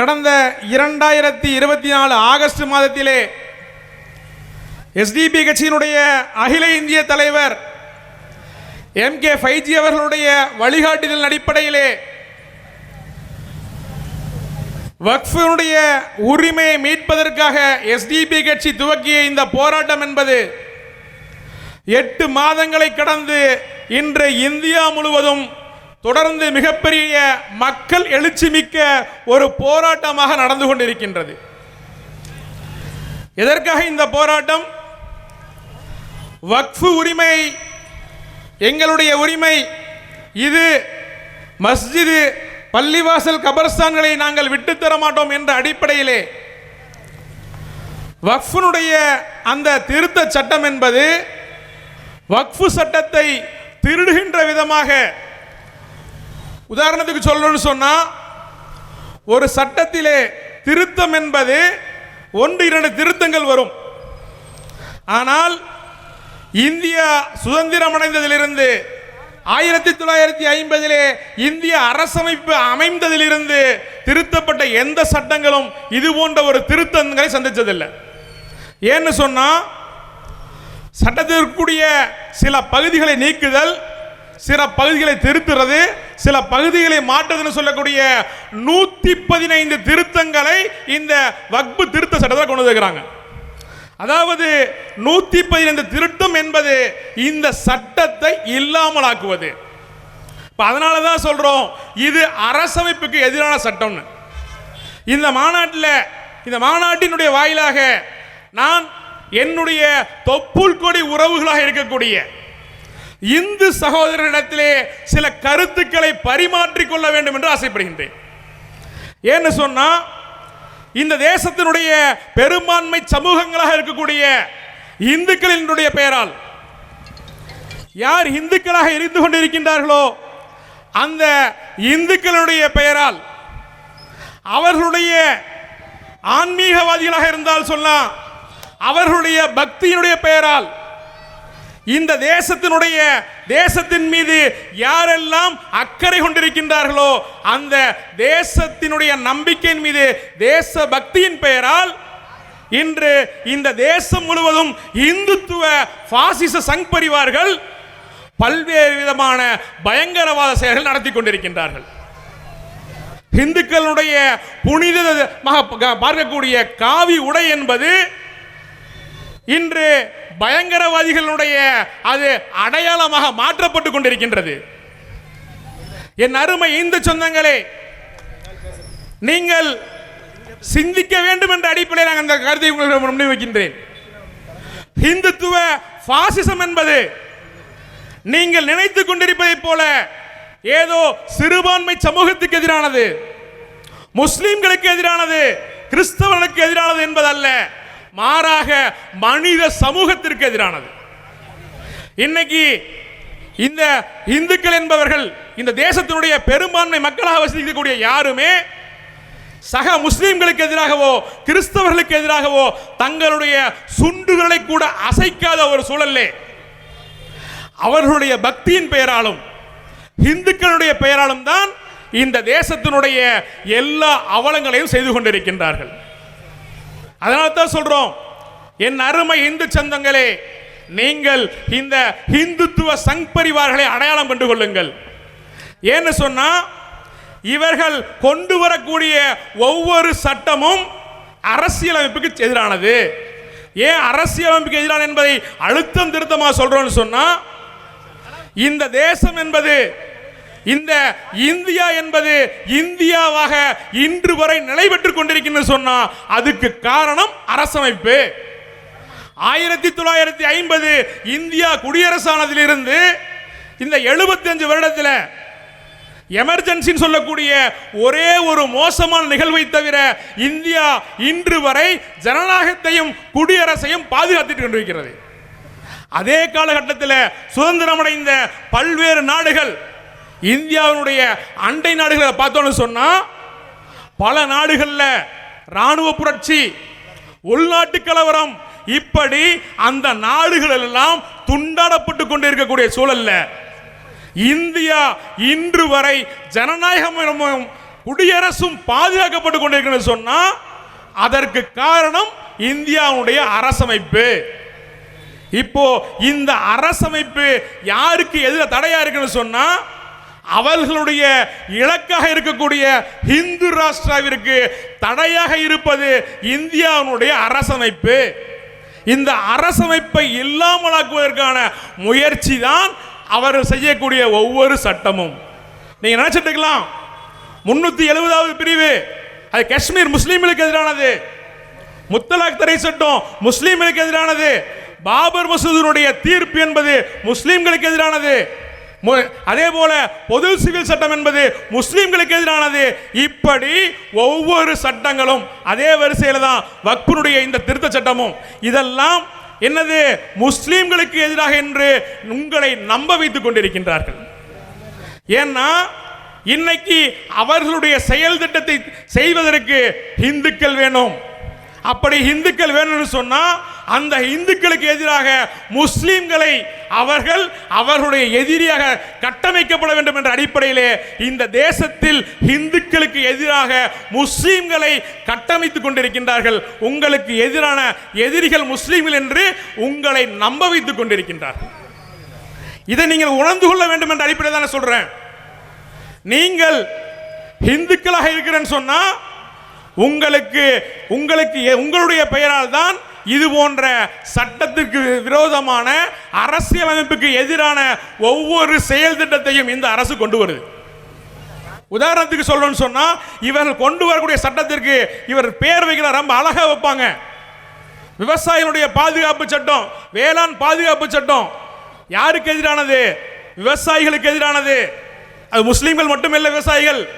கடந்த இரண்டாயிரத்தி இருபத்தி நாலு ஆகஸ்ட் மாதத்திலே எஸ்டிபி கட்சியினுடைய அகில இந்திய தலைவர் எம் கே ஃபைஜி அவர்களுடைய வழிகாட்டுதல் அடிப்படையிலே வக்ஃபினுடைய உரிமையை மீட்பதற்காக எஸ்டிபி கட்சி துவக்கிய இந்த போராட்டம் என்பது எட்டு மாதங்களை கடந்து இன்று இந்தியா முழுவதும் தொடர்ந்து மிகப்பெரிய மக்கள் எழுச்சி மிக்க ஒரு போராட்டமாக நடந்து கொண்டிருக்கின்றது. எதற்காக இந்த போராட்டம்? வக்ஃபு உரிமை எங்களுடைய உரிமை இது மஸ்ஜிது பள்ளிவாசல் கபர்ஸ்தான்களை நாங்கள் விட்டுத்தர மாட்டோம் என்ற அடிப்படையிலே வக்ஃபுனுடைய அந்த திருத்த சட்டம் என்பது வக்ஃபு சட்டத்தை திருடுகின்ற விதமாக உதாரணத்துக்கு சொல்லணும்னு சொன்னால் ஒரு சட்டத்திலே திருத்தம் என்பது ஒன்று இரண்டு திருத்தங்கள் வரும். ஆனால் இந்தியா சுதந்திரம் அடைந்ததிலிருந்து ஆயிரத்தி தொள்ளாயிரத்தி ஐம்பதிலே இந்திய அரசமைப்பு அமைந்ததிலிருந்து திருத்தப்பட்ட எந்த சட்டங்களும் இது போன்ற ஒரு திருத்தங்களை சந்தித்ததில்லை ஏன்னு சொன்னால் சட்டத்திற்குரிய சில பகுதிகளை நீக்குதல் சில பகுதிகளை திருத்துறது சில பகுதிகளை மாற்றுறதுன்னு சொல்லக்கூடிய நூத்தி பதினைந்து திருத்தங்களை இந்த வக்பு திருத்த சட்டத்தில் கொண்டு வந்துருக்கிறாங்க. அதாவது நூத்தி பதினைந்து திருத்தம் என்பது இந்த சட்டத்தை இல்லாமலாக்குவது. அதனால தான் சொல்றோம் இது அரசமைப்புக்கு எதிரான சட்டம்னு. இந்த மாநாட்டில் இந்த மாநாட்டினுடைய வாயிலாக நான் என்னுடைய தொப்புள் கொடி உறவுகளாக இருக்கக்கூடிய இந்து சகோதரரிடத்திலே சில கருத்துக்களை பரிமாற்றிக்கொள்ள வேண்டும் என்று ஆசைப்படுகின்றேன். ஏன்னு சொன்னா இந்த தேசத்தினுடைய பெரும்பான்மை சமூகங்களாக இருக்கக்கூடிய இந்துக்களினுடைய பெயரால் யார் இந்துக்களாக இருந்து கொண்டிருக்கின்றார்களோ அந்த இந்துக்களுடைய பெயரால் அவர்களுடைய ஆன்மீகவாதிகளாக இருந்தால் சொல்லலாம் அவர்களுடைய பக்தியினுடைய பெயரால் இந்த தேசத்தினுடைய தேசத்தின் மீது யாரெல்லாம் அக்கறை கொண்டிருக்கின்றார்களோ அந்த தேசத்தினுடைய நம்பிக்கையின் மீது தேச பக்தியின் பெயரால் இன்று இந்த தேசம் முழுவதும் இந்துத்துவ பாசிச சங் பரிவார்கள் பல்வேறு விதமான பயங்கரவாத செயல்கள் நடத்தி கொண்டிருக்கின்றார்கள். இந்துக்களுடைய புனித பார்க்கக்கூடிய காவி உடை என்பது இன்று பயங்கரவாதிகளுடைய அது அடையாளமாக மாற்றப்பட்டு கொண்டிருக்கின்றது. என் அருமை இந்து சொந்தங்களே நீங்கள் சிந்திக்க வேண்டும் என்ற அடிப்படையில் நான் அந்த கருத்தை உங்களுக்கு முன்வைக்கின்றேன். ஹிந்துத்துவ இந்துத்துவ பாசிசம் என்பது நீங்கள் நினைத்துக் கொண்டிருப்பதைப் போல ஏதோ சிறுபான்மை சமூகத்துக்கு எதிரானது முஸ்லிம்களுக்கு எதிரானது கிறிஸ்தவர்களுக்கு எதிரானது என்பதல்ல. மாறாக மனித சமூகத்திற்கு எதிரானது. இன்னைக்கு இந்த இந்துக்கள் என்பவர்கள் இந்த தேசத்தினுடைய பெரும்பான்மை மக்களாக வசிக்கக்கூடிய யாருமே சக முஸ்லீம்களுக்கு எதிராகவோ கிறிஸ்தவர்களுக்கு எதிராகவோ தங்களுடைய சுண்டுகளை கூட அசைக்காத ஒரு சூழல்லே அவர்களுடைய பக்தியின் பெயராலும் இந்துக்களுடைய பெயராலும் தான் இந்த தேசத்தினுடைய எல்லா அவலங்களையும் செய்து கொண்டிருக்கின்றார்கள். அதனால தான் சொல்றோம் என் அருமை இந்து சொந்தங்களே நீங்கள் இந்த இந்துத்துவ சங் பரிவார்களை அடையாளம் கண்டு கொள்ளுங்கள். ஏன்னு சொன்னா இவர்கள் கொண்டு வரக்கூடிய ஒவ்வொரு சட்டமும் அரசியலமைப்புக்கு எதிரானது. ஏன் அரசியலமைப்புக்கு எதிரான என்பதை அழுத்தம் திருத்தமாக சொல்றோம்னு சொன்னா இந்த தேசம் என்பது இந்த இந்தியா என்பது இந்தியாவாக இன்று வரை நிலை பெற்றுக் கொண்டிருக்கின்றது சொன்னா அதுக்கு காரணம் அரசமைப்பு. ஆயிரத்தி தொள்ளாயிரத்தி ஐம்பது இந்தியா குடியரசானதிலிருந்து இந்த 75 வருடத்தில் எமர்ஜென்சின்னு சொல்லக்கூடிய ஒரே ஒரு மோசமான நிகழ்வை தவிர இந்தியா இன்று வரை ஜனநாயகத்தையும் குடியரசையும் பாதுகாத்துட்டு கொண்டிருக்கிறது. அதே காலகட்டத்தில் சுதந்திரமடைந்த பல்வேறு நாடுகள் இந்தியாவினுடைய அண்டை நாடுகளை பார்த்தோன்னு சொன்னால் பல நாடுகளில் ராணுவ புரட்சி உள்நாட்டு கலவரம் இப்படி அந்த நாடுகள் எல்லாம் துண்டாடப்பட்டு கொண்டிருக்கக்கூடிய சூழல்ல இந்தியா இன்று வரை ஜனநாயகம் குடியரசும் பாதுகாக்கப்பட்டு கொண்டிருக்கிறது சொன்னா அதற்கு காரணம் இந்தியாவுடைய அரசமைப்பு. இப்போ இந்த அரசமைப்பு யாருக்கு எதிர தடையா இருக்குன்னு சொன்னா அவர்களுடைய இலக்காக இருக்கக்கூடிய இந்து ராஷ்டிராவிற்கு தடையாக இருப்பது இந்தியாவினுடைய அரசமைப்பு. இந்த அரசமைப்பை இல்லாமலாக்குவதற்கான முயற்சி தான் அவர் செய்யக்கூடிய ஒவ்வொரு சட்டமும். நீங்க நினைச்சிட்டுக்கலாம் முன்னூத்தி எழுபதாவது பிரிவு. அது காஷ்மீர் முஸ்லீம்களுக்கு எதிரானது. முத்தலாக் தடை சட்டம் முஸ்லீம்களுக்கு எதிரானது. பாபர் மசூதினுடைய தீர்ப்பு என்பது முஸ்லீம்களுக்கு எதிரானது. அதே போல பொது சிவில் சட்டம் என்பது முஸ்லீம்களுக்கு எதிரானது. இப்படி ஒவ்வொரு சட்டங்களும் அதே வரிசையில் தான் வக்பனுடைய இந்த திருத்த சட்டமும். இதெல்லாம் என்னது? முஸ்லீம்களுக்கு எதிராக என்று உங்களை நம்ப வைத்துக் கொண்டிருக்கின்றார்கள். ஏன்னா இன்னைக்கு அவர்களுடைய செயல் திட்டத்தை செய்வதற்கு இந்துக்கள் வேணும். அப்படி இந்துக்கள் வேணும்னு சொன்னா அந்த இந்துக்களுக்கு எதிராக முஸ்லீம்களை அவர்கள் அவர்களுடைய எதிரியாக கட்டமைக்கப்பட வேண்டும் என்ற அடிப்படையிலே இந்த தேசத்தில் இந்துக்களுக்கு எதிராக முஸ்லீம்களை கட்டமைத்துக் கொண்டிருக்கின்றார்கள். உங்களுக்கு எதிரான எதிரிகள் முஸ்லீம்கள் என்று உங்களை நம்ப வைத்துக் கொண்டிருக்கின்றார்கள். இதை நீங்கள் உணர்ந்து கொள்ள வேண்டும் என்ற அடிப்படையில் தானே சொல்றேன். நீங்கள் இந்துக்களாக இருக்கிறேன்னு சொன்னா உங்களுக்கு உங்களுக்கு எ- உங்களுடைய பெயரால் தான் இது போன்ற சட்டத்திற்கு விரோதமான அரசியலமைப்புக்கு எதிரான ஒவ்வொரு செயல் திட்டத்தையும் இந்த அரசு கொண்டு வருது. உதாரணத்துக்கு சொல்லணும்னு சொன்னா இவர்கள் கொண்டு வரக்கூடிய சட்டத்திற்கு இவர் பேர் வைக்கிற ரொம்ப அழகா வைப்பாங்க. விவசாயிகளுடைய பாதுகாப்பு சட்டம் வேளாண் பாதுகாப்பு சட்டம். யாருக்கு எதிரானது? விவசாயிகளுக்கு எதிரானது. அது முஸ்லீம்கள் மட்டுமில்லை விவசாயிகள்.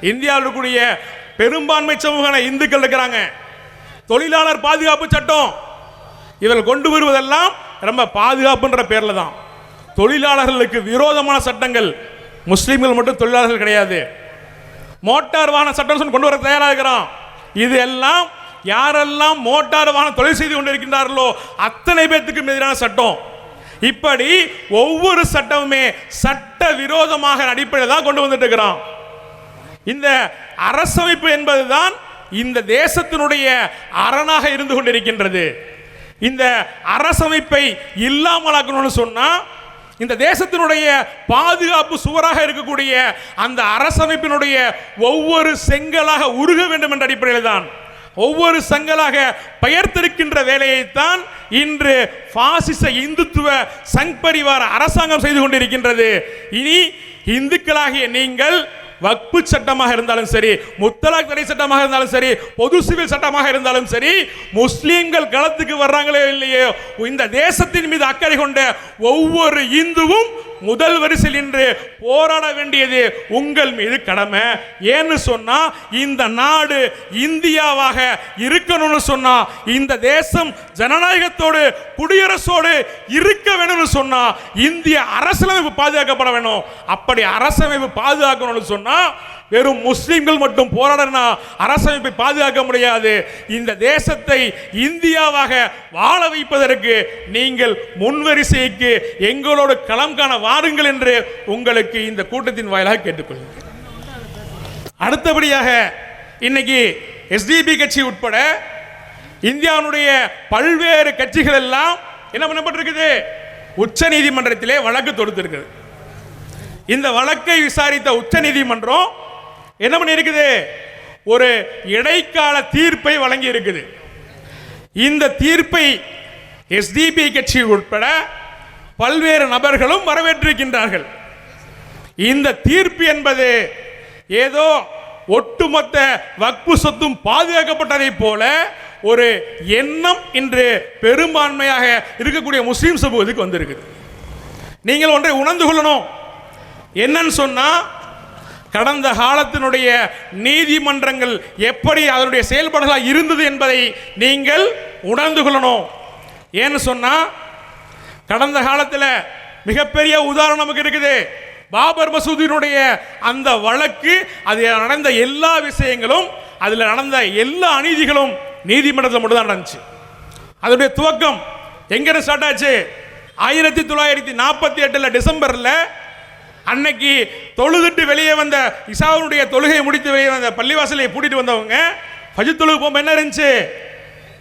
இந்தியாவில் இருக்கக்கூடிய பெரும்பான்மை சமூக இந்துக்கள் இருக்கிறாங்க. தொழிலாளர் பாதுகாப்பு சட்டம். இவர்கள் கொண்டு வருவதெல்லாம் ரொம்ப பாதுகாப்புன்ற பேரில் தான். தொழிலாளர்களுக்கு விரோதமான சட்டங்கள். முஸ்லீம்கள் மட்டும் தொழிலாளர்கள் கிடையாது. மோட்டார் வாகன சட்டம் சொல்லி கொண்டு வர தயாராக இருக்கிறான். இது எல்லாம் யாரெல்லாம் மோட்டார் வாகன தொழில் செய்து கொண்டிருக்கின்றார்களோ அத்தனை பேர்த்துக்கும் எதிரான சட்டம். இப்படி ஒவ்வொரு சட்டமுமே சட்ட விரோதமாக அடிப்படையில் தான் கொண்டு வந்துட்டு இருக்கிறான். இந்த அரசமைப்பு என்பதுதான் இந்த தேசத்தினுடைய அரணாக இருந்து கொண்டிருக்கின்றது. இந்த அரசமைப்பை இல்லாமலாக்கணும்னு சொன்னால் இந்த தேசத்தினுடைய பாதுகாப்பு சுவராக இருக்கக்கூடிய அந்த அரசமைப்பினுடைய ஒவ்வொரு செங்கலாக உருக வேண்டும் என்ற அடிப்படையில் தான் ஒவ்வொரு செங்கலாக பெயர்த்திருக்கின்ற வேலையைத்தான் இன்று பாசிச இந்துத்துவ சங் பரிவார அரசாங்கம் செய்து கொண்டிருக்கின்றது. இனி இந்துக்களாகிய நீங்கள் வக்பு சட்டமாக இருந்தாலும் சரி முத்தலாக் தடை சட்டமாக இருந்தாலும் சரி பொது சிவில் சட்டமாக இருந்தாலும் சரி முஸ்லீம்கள் களத்துக்கு வர்றாங்களோ இல்லையோ இந்த தேசத்தின் மீது அக்கறை கொண்ட ஒவ்வொரு இந்துவும் முதல் வரிசையில் நின்று போராட வேண்டியது உங்கள் மீது கடமை. ஏன்னு சொன்னா இந்த நாடு இந்தியாவாக இருக்கணும்னு சொன்னா இந்த தேசம் ஜனநாயகத்தோடு குடியரசோடு இருக்க வேணும்னு சொன்னா இந்திய அரசியலமைப்பு பாதுகாக்கப்பட வேணும். அப்படி அரசமைப்பு பாதுகாக்கணும்னு சொன்னா வெறும் முஸ்லிம்கள் மட்டும் போராடனா அரசமைப்பை பாதுகாக்க முடியாது. இந்த தேசத்தை இந்தியாவாக வாழ வைப்பதற்கு நீங்கள் முன்வரிசைக்கு எங்களோடு களம் காண வாருங்கள் என்று உங்களுக்கு இந்த கூட்டத்தின் வாயிலாக கேட்டுக்கொள்கிறேன். அடுத்தபடியாக இன்னைக்கு எஸ்டிபி கட்சி உட்பட இந்தியாவுடைய பல்வேறு கட்சிகள் எல்லாம் என்ன பண்ணப்பட்டிருக்குது? உச்ச நீதிமன்றத்திலே வழக்கு தொடுத்திருக்குது. இந்த வழக்கை விசாரித்த உச்ச நீதிமன்றம் என்ன பண்ணியிருக்குது? ஒரு இடைக்கால தீர்ப்பை வழங்கி இருக்குது இந்த தீர்ப்பை எஸ்டிபி கட்சி உட்பட பல்வேறு நபர்களும் வரவேற்றிருக்கின்றார்கள். இந்த தீர்ப்பு என்பது ஏதோ ஒட்டுமொத்த வக்பு சொத்தும் பாதுகாக்கப்பட்டதைப் போல ஒரு எண்ணம் இன்று பெரும்பான்மையாக இருக்கக்கூடிய முஸ்லீம் சமூகத்துக்கு வந்திருக்குது. நீங்கள் ஒன்றை உணர்ந்து கொள்ளணும். என்னன்னு சொன்னா கடந்த காலத்தினுடைய நீதிமன்றங்கள் எப்படி அதனுடைய செயல்பாடுகளாக இருந்தது என்பதை நீங்கள் உணர்ந்து கொள்ளணும். ஏன்னு சொன்னால் கடந்த காலத்தில் மிகப்பெரிய உதாரணம் நமக்கு இருக்குது. பாபர் மசூதியினுடைய அந்த வழக்கு அது நடந்த எல்லா விஷயங்களும் அதில் நடந்த எல்லா அநீதிகளும் நீதிமன்றத்தில் மட்டும்தான் நடந்துச்சு. அதனுடைய துவக்கம் எங்கே ஸ்டார்ட் ஆச்சு? ஆயிரத்தி தொள்ளாயிரத்தி நாற்பத்தி எட்டில் டிசம்பரில் அன்னைக்கு தொழுதுட்டு வெளியே வந்த இசாவுடைய தொழுகையை முடித்து வெளியே வந்த பள்ளிவாசலை பூட்டிட்டு வந்தவங்க ஃபஜ்ர் தொழுகு போகும்போது என்ன இருந்துச்சு?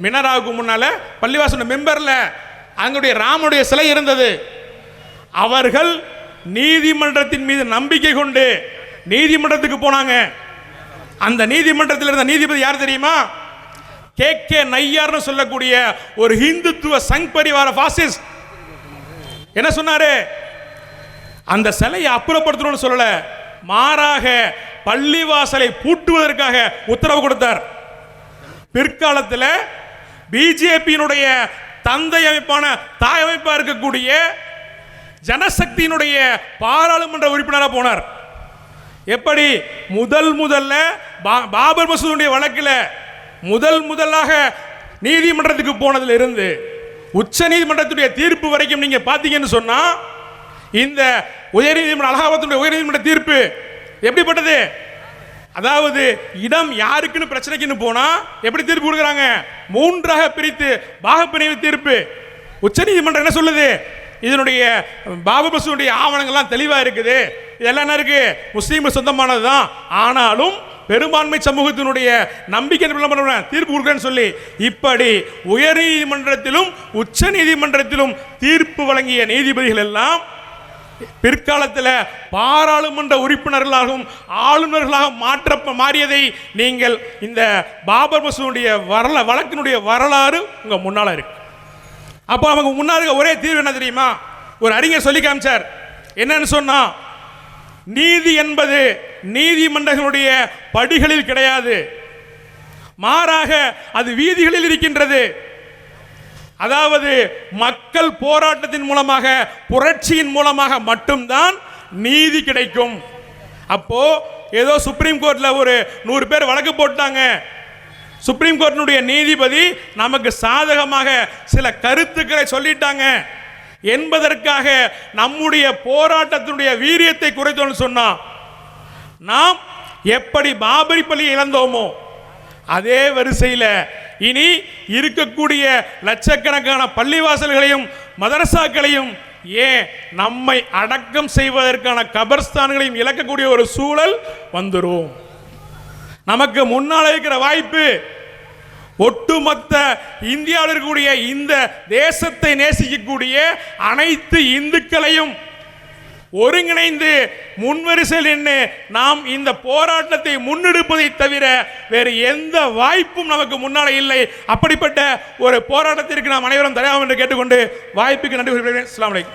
மினராவுக்கு முன்னால பள்ளிவாசல் மெம்பர்ல அங்களுடைய ராமனுடைய சிலை இருந்தது. அவர்கள் நீதிமன்றத்தின் மீது நம்பிக்கை கொண்டு நீதிமன்றத்துக்கு போனாங்க. அந்த நீதிமன்றத்தில் இருந்த நீதிபதி யார் தெரியுமா? கே. கே. நையார்னு சொல்லக்கூடிய ஒரு ஹிந்துத்துவ சங் பரிவார பாசிஸ் என்ன சொன்னாரு? அந்த சிலையை அப்புறப்படுத்தணும்னு சொல்லல மாறாக பள்ளிவாசலை பூட்டுவதற்காக உத்தரவு கொடுத்தார். பிற்காலத்தில் பிஜேபியினுடைய தந்தை அமைப்பான தாய் அமைப்பாக இருக்கக்கூடிய ஜனசக்தியினுடைய பாராளுமன்ற உறுப்பினராக போனார். எப்படி? முதல் முதல்ல பா- பாபர் மசூதுடைய வழக்கில் முதல் முதலாக நீதிமன்றத்துக்கு போனதிலிருந்து உச்ச நீதிமன்றத்துடைய தீர்ப்பு வரைக்கும் நீங்கள் பார்த்தீங்கன்னு சொன்னால் இந்த உயர்நீதிமன்ற அலகாபாத்தினுடைய உயர்நீதிமன்ற தீர்ப்பு எப்படிப்பட்டது? அதாவது இடம் யாருக்குன்னு பிரச்சனைக்குன்னு போனா எப்படி தீர்ப்பு கொடுக்குறாங்க? மூன்றாக பிரித்து பாகப்பிரிவு தீர்ப்பு. உச்சநீதிமன்றம் என்ன சொல்லுது? இதனுடைய பாபபசுடைய ஆவணங்கள்லாம் தெளிவாக இருக்குது. இதெல்லாம் என்ன இருக்கு? முஸ்லீம் சொந்தமானது தான் ஆனாலும் பெரும்பான்மை சமூகத்தினுடைய நம்பிக்கை என்ன தீர்ப்பு கொடுக்குறேன்னு சொல்லி. இப்படி உயர் நீதிமன்றத்திலும் உச்ச நீதிமன்றத்திலும் தீர்ப்பு வழங்கிய நீதிபதிகள் எல்லாம் பிற்காலத்தில் பாராளுமன்ற உறுப்பினர்களாகவும் ஆளுநர்களாக மாற்ற மாறியதை நீங்கள் இந்த பாபர் மசூனுடைய வரல வழக்கினுடைய வரலாறு உங்க முன்னால் இருக்கு. அப்போ அவங்க முன்னால் இருக்க ஒரே தீர்வு என்ன தெரியுமா? ஒரு அறிஞர் சொல்லி காமிச்சார். என்னன்னு சொன்னா நீதி என்பது நீதிமன்றங்களுடைய படிகளில் கிடையாது. மாறாக அது வீதிகளில் இருக்கின்றது. அதாவது மக்கள் போராட்டத்தின் மூலமாக புரட்சியின் மூலமாக மட்டும்தான் நீதி கிடைக்கும். அப்போ ஏதோ சுப்ரீம் கோர்ட்ல ஒரு நூறு பேர் வழக்கு போட்டாங்க. சுப்ரீம் கோர்ட்டினுடைய நீதிபதி நமக்கு சாதகமாக சில கருத்துக்களை சொல்லிட்டாங்க. என்பதற்காக நம்முடைய போராட்டத்தினுடைய வீரியத்தை குறைத்தோம்னு சொன்னா நாம் எப்படி பாபரி பள்ளி இழந்தோமோ அதே வரிசையில் இனி இருக்கக்கூடிய லட்சக்கணக்கான பள்ளிவாசல்களையும் மதரசாக்களையும் ஏன் நம்மை அடக்கம் செய்வதற்கான கபர்ஸ்தான்களையும் இழக்கக்கூடிய ஒரு சூழல் வந்துடும் நமக்கு முன்னால் இருக்கிற வாய்ப்பு ஒட்டுமொத்த இந்தியாவில் இருக்கக்கூடிய இந்த தேசத்தை நேசிக்கக்கூடிய அனைத்து இந்துக்களையும் ஒருங்கிணைந்து முன்வரிசையில் நின்று நாம் இந்த போராட்டத்தை முன்னெடுப்பதை தவிர வேறு எந்த வாய்ப்பும் நமக்கு முன்னால் இல்லை அப்படிப்பட்ட ஒரு போராட்டத்திற்கு நாம் அனைவரும் தயாராகும் என்று கேட்டுக்கொண்டு வாய்ப்புக்கு நன்றி கூறுகிறேன். அஸ்ஸலாமு